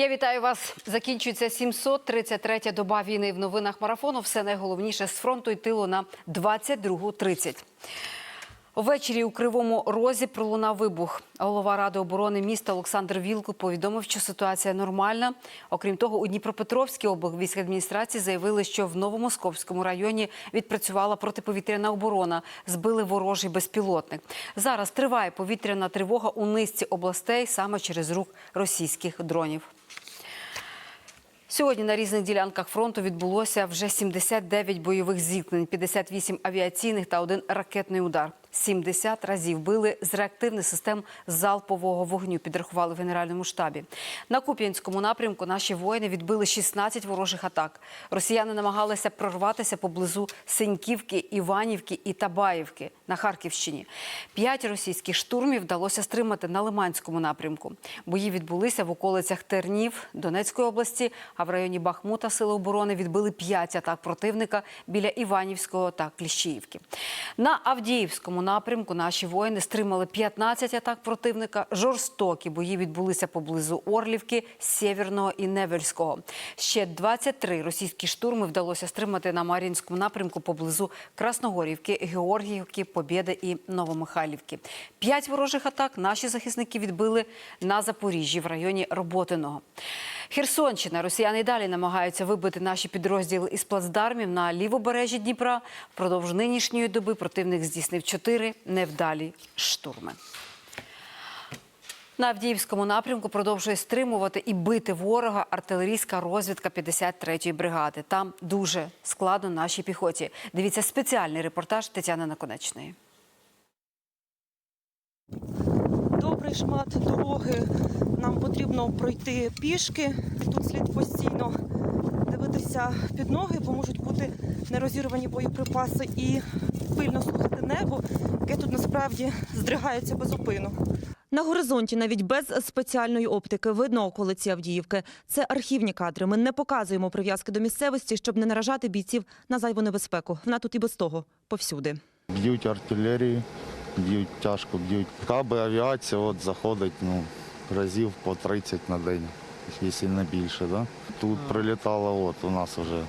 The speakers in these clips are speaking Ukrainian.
Я вітаю вас. Закінчується 733-я доба війни в новинах марафону. Все найголовніше з фронту і тилу на 22.30. Ввечері у Кривому Розі пролунав вибух. Голова Ради оборони міста Олександр Вілкул повідомив, що ситуація нормальна. Окрім того, у Дніпропетровській облвійськадміністрації заявили, що в Новомосковському районі відпрацювала протиповітряна оборона. Збили ворожий безпілотник. Зараз триває повітряна тривога у низці областей саме через рух російських дронів. Сьогодні на різних ділянках фронту відбулося вже 79 бойових зіткнень, 58 авіаційних та один ракетний удар. 70 разів били з реактивних систем залпового вогню, підрахували в Генеральному штабі. На Куп'янському напрямку наші воїни відбили 16 ворожих атак. Росіяни намагалися прорватися поблизу Синьківки, Іванівки і Табаївки на Харківщині. П'ять російських штурмів вдалося стримати на Лиманському напрямку. Бої відбулися в околицях Тернів Донецької області, а в районі Бахмута сили оборони відбили п'ять атак противника біля Іванівського та Кліщіївки. На Авдіївському напрямку наші воїни стримали 15 атак противника. Жорстокі бої відбулися поблизу Орлівки, Сєвєрного і Невельського. Ще 23 російські штурми вдалося стримати на Мар'їнському напрямку поблизу Красногорівки, Георгіївки, Побєди і Новомихайлівки. П'ять ворожих атак наші захисники відбили на Запоріжжі в районі Роботиного. Херсонщина. Росіяни далі намагаються вибити наші підрозділи із плацдармів на лівобережжі Дніпра. Впродовж нинішньої доби противник здійснив чотири невдалі штурми. На Авдіївському напрямку продовжує стримувати і бити ворога артилерійська розвідка 53-ї бригади. Там дуже складно нашій піхоті. Дивіться спеціальний репортаж Тетяни Наконечної. Добрий шмат дороги. Нам потрібно пройти пішки. Тут слід постійно дивитися під ноги, бо можуть бути нерозірвані боєприпаси і пильно слухати небо, яке тут насправді здригається без упину. На горизонті навіть без спеціальної оптики видно околиці Авдіївки. Це архівні кадри. Ми не показуємо прив'язки до місцевості, щоб не наражати бійців на зайву небезпеку. Вона тут і без того повсюди. Б'ють артилерії, б'ють тяжко, б'ють. Каби авіація от заходить ну, разів по 30 на день, якщо не більше. Да? Тут прилітало от у нас вже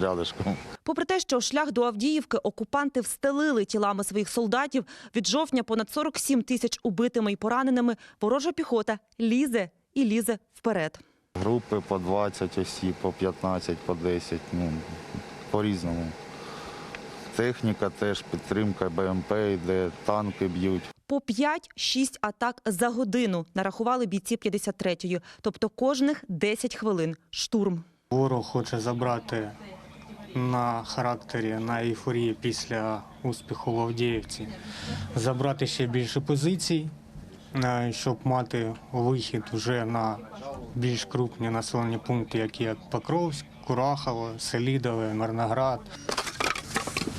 рядышком. Попри те, що шлях до Авдіївки окупанти встелили тілами своїх солдатів, від жовтня понад 47 тисяч убитими і пораненими, ворожа піхота лізе і лізе вперед. Групи по 20 осіб, по 15, по 10, ну, по-різному. Техніка теж, підтримка БМП йде, танки б'ють. По 5-6 атак за годину нарахували бійці 53-ї, тобто кожних 10 хвилин штурм. Ворог хоче забрати на характері, на ейфорії після успіху в Авдіївці, забрати ще більше позицій, е, щоб мати вихід вже на більш крупні населені пункти, які як Покровськ, Курахово, Селідове, Мирноград.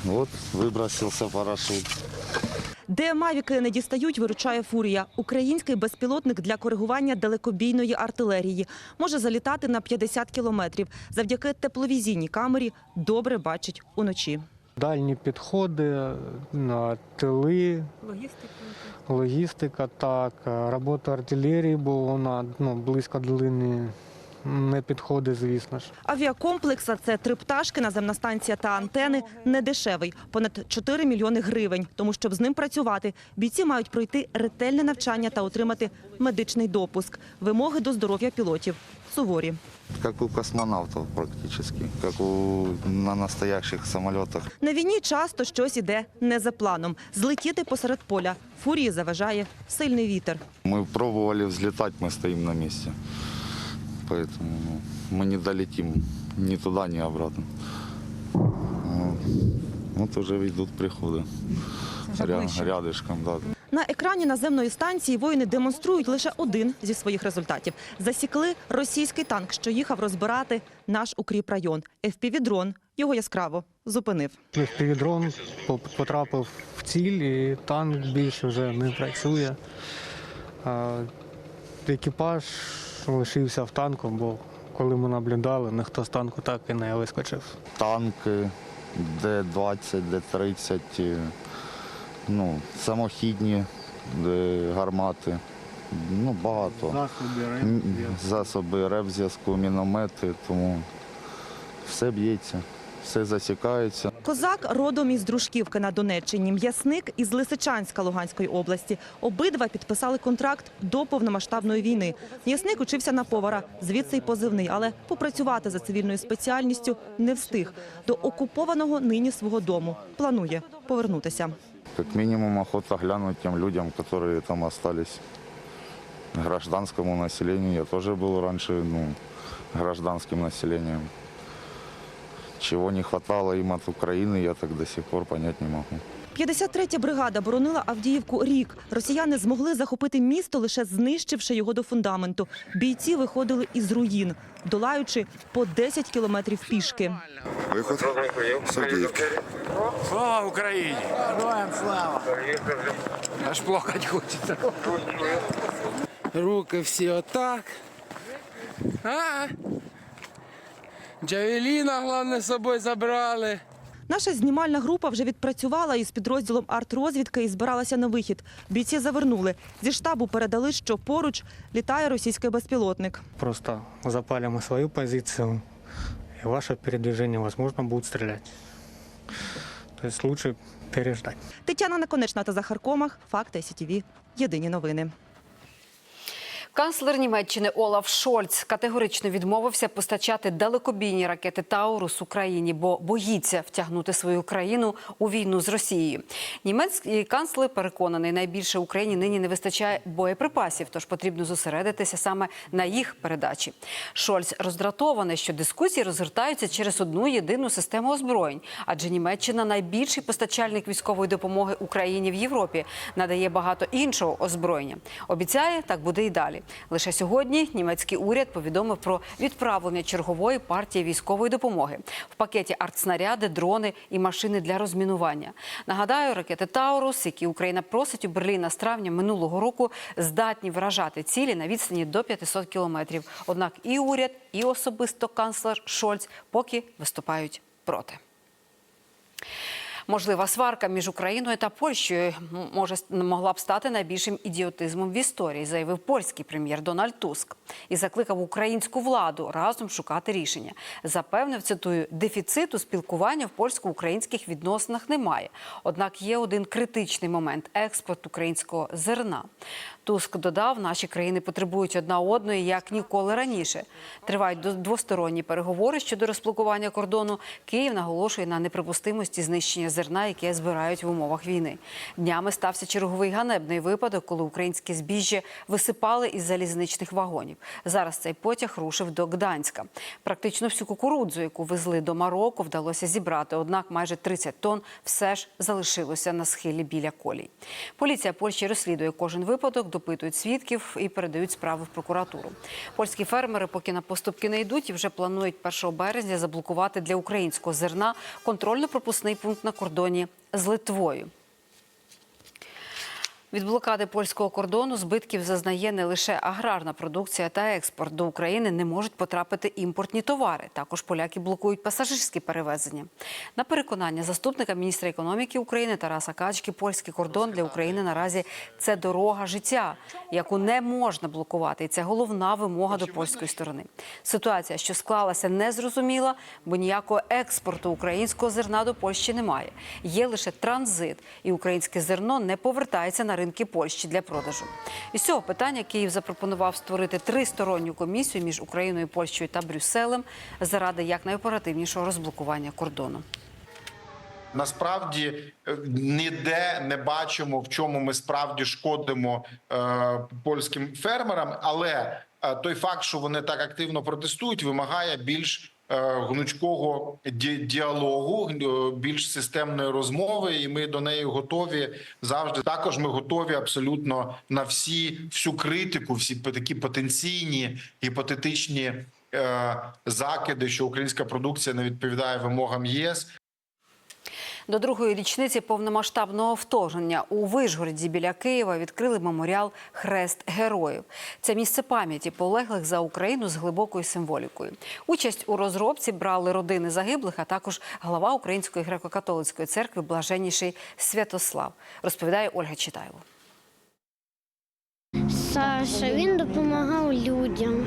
От вибросився парашут. Де мавіки не дістають, виручає фурія. Український безпілотник для коригування далекобійної артилерії може залітати на 50 кілометрів. Завдяки тепловізійній камері добре бачить уночі. Дальні підходи, на тили, логістика, так, робота артилерії, бо вона ну, близько до лінії не підходить, звісно ж. Авіакомплекс, а це три пташки, наземна станція та антени не дешевий, понад 4 мільйони гривень. Тому щоб з ним працювати, бійці мають пройти ретельне навчання та отримати медичний допуск. Вимоги до здоров'я пілотів суворі. Как у космонавтов практически, как у, на настоящих самолетах. На війні часто щось іде не за планом. Злетіти посеред поля фурії заважає сильний вітер. Мы пробовали взлетать, мы стоим на месте Поэтому ну, мы не долетим ни туда, ни обратно. Вот, вот уже идут приходы. Ря- рядышком, да. На екрані наземної станції воїни демонструють лише один зі своїх результатів. Засікли російський танк, що їхав розбирати наш укріпрайон. FPV-дрон його яскраво зупинив. Півдрон потрапив в ціль, і танк більше вже не працює. А, Екіпаж лишився в танку, бо коли ми наблюдали, ніхто з танку так і не вискочив. Танки, Д-20, Д-30, е, ну, самохідні е, гармати. Ну, багато. Засоби, реп, Засоби реп-зв'язку, міномети, тому все б'ється, все засікається. Козак родом із Дружківки на Донеччині, м'ясник із Лисичанська Луганської області. Обидва підписали контракт до повномасштабної війни. М'ясник учився на повара, звідси й позивний, але попрацювати за цивільною спеціальністю не встиг. До окупованого нині свого дому планує повернутися. Как минимум охота глянуть тем людям, которые там остались. Гражданскому населению. Я тоже был раньше ну, гражданским населением. Чего не хватало им от Украины, я так до сих пор понять не могу. 53-я бригада боронила Авдіївку рік. Росіяни змогли захопити місто, лише знищивши його до фундаменту. Бійці виходили із руїн, долаючи по 10 кілометрів пішки. Виход з Авдіївки. Слава Україні! Героям слава! Аж плакать хочеться. Руки всі отак. А? Джавеліна, головне, з собою забрали. Наша знімальна група вже відпрацювала із підрозділом артрозвідки і збиралася на вихід. Бійці завернули. Зі штабу передали, що поруч літає російський безпілотник. Просто запалим мы свою позицию, и ваше передвижение, возможно, будут стрелять. То есть лучше переждать. Тетяна Наконечна та Захар Комах. Факти СІТІВІ. Єдині новини. Канцлер Німеччини Олаф Шольц категорично відмовився постачати далекобійні ракети Таурус Україні, бо боїться втягнути свою країну у війну з Росією. Німецький канцлер переконаний, найбільше Україні нині не вистачає боєприпасів, тож потрібно зосередитися саме на їх передачі. Шольц роздратований, що дискусії розгортаються через одну єдину систему озброєнь, адже Німеччина найбільший постачальник військової допомоги Україні в Європі, надає багато іншого озброєння. Обіцяє, так буде і далі. Лише сьогодні німецький уряд повідомив про відправлення чергової партії військової допомоги в пакеті артснаряди, дрони і машини для розмінування. Нагадаю, ракети Таурус, які Україна просить у Берліна з травня минулого року, здатні вражати цілі на відстані до 500 кілометрів. Однак і уряд, і особисто канцлер Шольц поки виступають проти. Можлива сварка між Україною та Польщею може могла б стати найбільшим ідіотизмом в історії, заявив польський прем'єр Дональд Туск і закликав українську владу разом шукати рішення. Запевнив, цитую, дефіциту спілкування в польсько-українських відносинах немає. Однак є один критичний момент експорт українського зерна. Туск додав, наші країни потребують одна одної як ніколи раніше. Тривають двосторонні переговори щодо розблокування кордону. Київ наголошує на неприпустимості знищення зерна, яке збирають в умовах війни. Днями стався черговий ганебний випадок, коли українське збіжжя висипали із залізничних вагонів. Зараз цей потяг рушив до Гданська. Практично всю кукурудзу, яку везли до Марокко, вдалося зібрати. Однак майже 30 тонн все ж залишилося на схилі біля колій. Поліція Польщі розслідує кожен випадок, допитують свідків і передають справи в прокуратуру. Польські фермери поки на поступки не йдуть і вже планують 1 березня заблокувати для українського зерна контрольно-пропускний пункт на кордоні з Литвою. Від блокади польського кордону збитків зазнає не лише аграрна продукція та експорт. До України не можуть потрапити імпортні товари. Також поляки блокують пасажирські перевезення. На переконання заступника міністра економіки України Тараса Качки, польський кордон для України наразі це дорога життя, яку не можна блокувати. І це головна вимога до польської сторони. Ситуація, що склалася, незрозуміла, бо ніякого експорту українського зерна до Польщі немає. Є лише транзит, і українське зерно не повертається на ринки Польщі для продажу. Із цього питання Київ запропонував створити тристоронню комісію між Україною, Польщею та Брюсселем заради якнайоперативнішого розблокування кордону. Насправді е, ніде не бачимо, в чому ми справді шкодимо е, польським фермерам, але е, той факт, що вони так активно протестують, вимагає більш гнучкого ді- діалогу, е, більш системної розмови, і ми до неї готові завжди. Також ми готові абсолютно на всі всю критику, всі такі потенційні гіпотетичні е, закиди, що українська продукція не відповідає вимогам ЄС. До другої річниці повномасштабного вторгнення у Вишгороді біля Києва відкрили меморіал Хрест героїв. Це місце пам'яті полеглих за Україну з глибокою символікою. Участь у розробці брали родини загиблих, а також глава Української греко-католицької церкви Блаженніший Святослав. Розповідає Ольга Читайло. Саша. Він допомагав людям,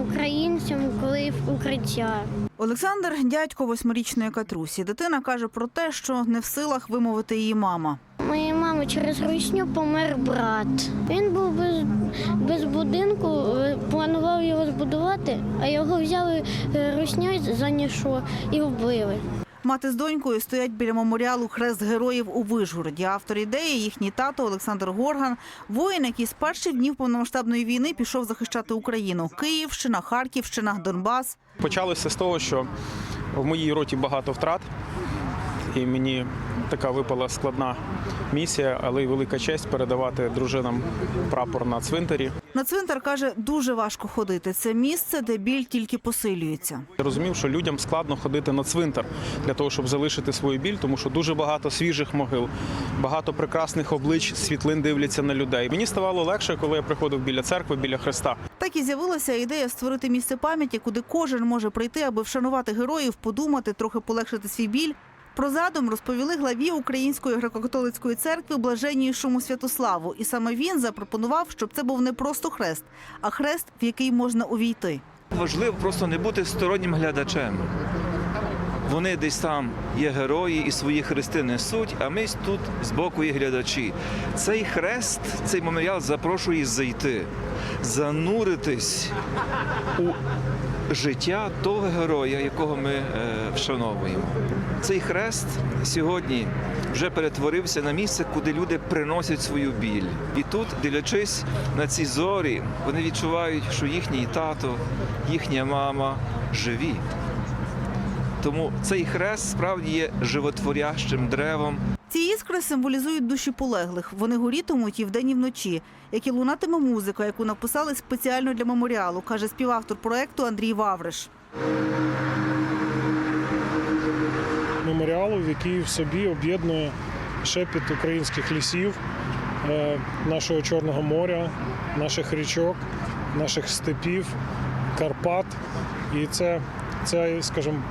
українцям, коли в укриття. Олександр дядько восьмирічної Катрусі. Дитина каже про те, що не в силах вимовити її мама. Моєї мами через русню помер брат. Він був без, без будинку, е, планував його збудувати, а його взяли е, русню за нішо і вбили. Мати з донькою стоять біля меморіалу Хрест героїв у Вижгороді. Автор ідеї їхній тато Олександр Горган, воїн, який з перших днів повномасштабної війни пішов захищати Україну. Київщина, Харківщина, Донбас. Почалося з того, що в моїй роті багато втрат, і мені така випала складна місія, але й велика честь передавати дружинам прапор на цвинтарі. На цвинтар каже, дуже важко ходити. Це місце, де біль тільки посилюється. Я розумів, що людям складно ходити на цвинтар для того, щоб залишити свою біль, тому що дуже багато свіжих могил, багато прекрасних облич, світлин дивляться на людей. Мені ставало легше, коли я приходив біля церкви, біля Христа. Так і з'явилася ідея створити місце пам'яті, куди кожен може прийти, аби вшанувати героїв, подумати, трохи полегшити свій біль. Про задум розповіли главі Української греко-католицької церкви блаженнішому Святославу. І саме він запропонував, щоб це був не просто хрест, а хрест, в який можна увійти. Важливо просто не бути стороннім глядачем. Вони десь там є герої і свої хрести несуть, а ми тут збоку є глядачі. Цей хрест, цей меморіал запрошує зайти, зануритись у життя того героя, якого ми е, вшановуємо. Цей хрест сьогодні вже перетворився на місце, куди люди приносять свою біль. І тут, дивлячись на ці зорі, вони відчувають, що їхній тато, їхня мама живі. Тому цей хрест справді є животворящим древом, Ці іскри символізують душі полеглих. Вони горітимуть і вдень, і вночі. Як і лунатиме музика, яку написали спеціально для меморіалу, каже співавтор проекту Андрій Вавриш. меморіалу, який в собі об'єднує шепіт українських лісів, е, нашого Чорного моря, наших річок, наших степів, Карпат. І це, це скажімо,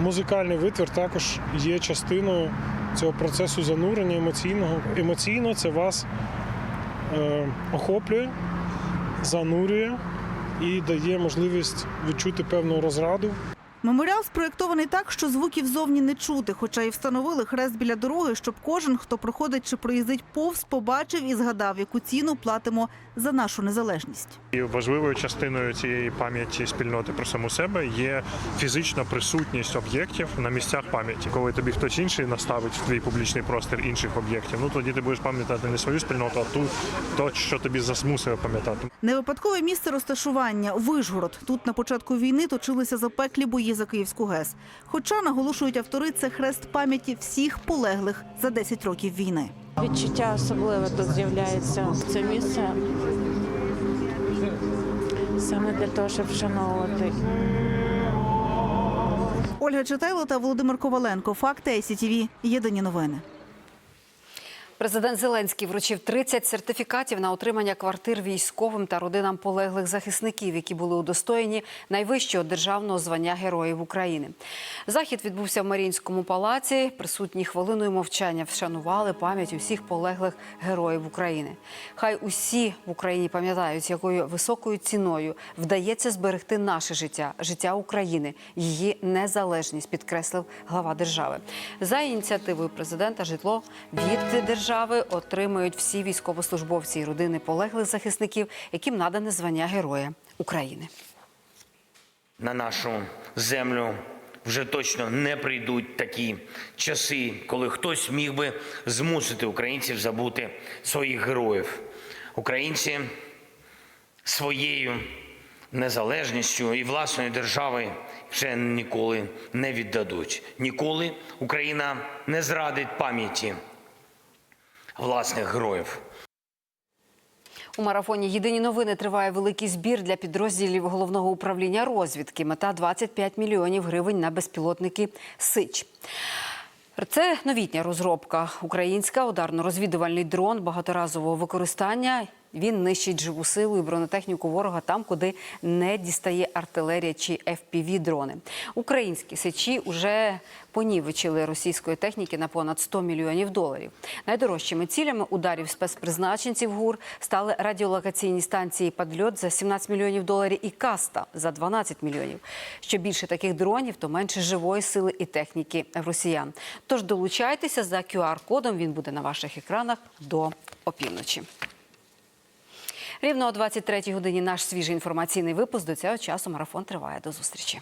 музикальний витвір також є частиною цього процесу занурення емоційного. Емоційно це вас е, охоплює, занурює і дає можливість відчути певну розраду. Меморіал спроєктований так, що звуків зовні не чути, хоча і встановили хрест біля дороги, щоб кожен, хто проходить чи проїздить повз, побачив і згадав, яку ціну платимо за нашу незалежність. І важливою частиною цієї пам'яті спільноти про саму себе є фізична присутність об'єктів на місцях пам'яті. Коли тобі хтось інший наставить в твій публічний простір інших об'єктів, ну тоді ти будеш пам'ятати не свою спільноту, а ту, то, що тобі змусив пам'ятати. Не випадкове місце розташування Вижгород. Тут на початку війни точилися запеклі бої за Київську ГЕС. Хоча наголошують автори, це хрест пам'яті всіх полеглих за 10 років війни. Відчуття особливе тут з'являється. Це місце саме для того, щоб вшановувати Ольга Читайло та Володимир Коваленко. Факти ICTV. Єдині новини. Президент Зеленський вручив 30 сертифікатів на отримання квартир військовим та родинам полеглих захисників, які були удостоєні найвищого державного звання Героїв України. Захід відбувся в Маріїнському палаці. Присутні хвилиною мовчання вшанували пам'ять усіх полеглих героїв України. Хай усі в Україні пам'ятають, якою високою ціною вдається зберегти наше життя, життя України, її незалежність, підкреслив глава держави. За ініціативою президента житло від держави отримають всі військовослужбовці і родини полеглих захисників, яким надане звання Героя України. на нашу землю вже точно не прийдуть такі часи, коли хтось міг би змусити українців забути своїх героїв. Українці своєю незалежністю і власною держави вже ніколи не віддадуть. Ніколи Україна не зрадить пам'яті власних героїв. У марафоні Єдині новини триває великий збір для підрозділів головного управління розвідки. Мета 25 мільйонів гривень на безпілотники Сич. Це новітня розробка. Українська ударно-розвідувальний дрон багаторазового використання Він нищить живу силу і бронетехніку ворога там, куди не дістає артилерія чи fpv дрони. Українські сечі уже понівечили російської техніки на понад 100 мільйонів доларів. Найдорожчими цілями ударів спецпризначенців ГУР стали радіолокаційні станції «Падльот» за 17 мільйонів доларів і «Каста» за 12 мільйонів. Що більше таких дронів, то менше живої сили і техніки росіян. Тож долучайтеся за QR-кодом. Він буде на ваших екранах до опівночі. Рівно о 23-й годині наш свіжий інформаційний випуск. До цього часу марафон триває. До зустрічі.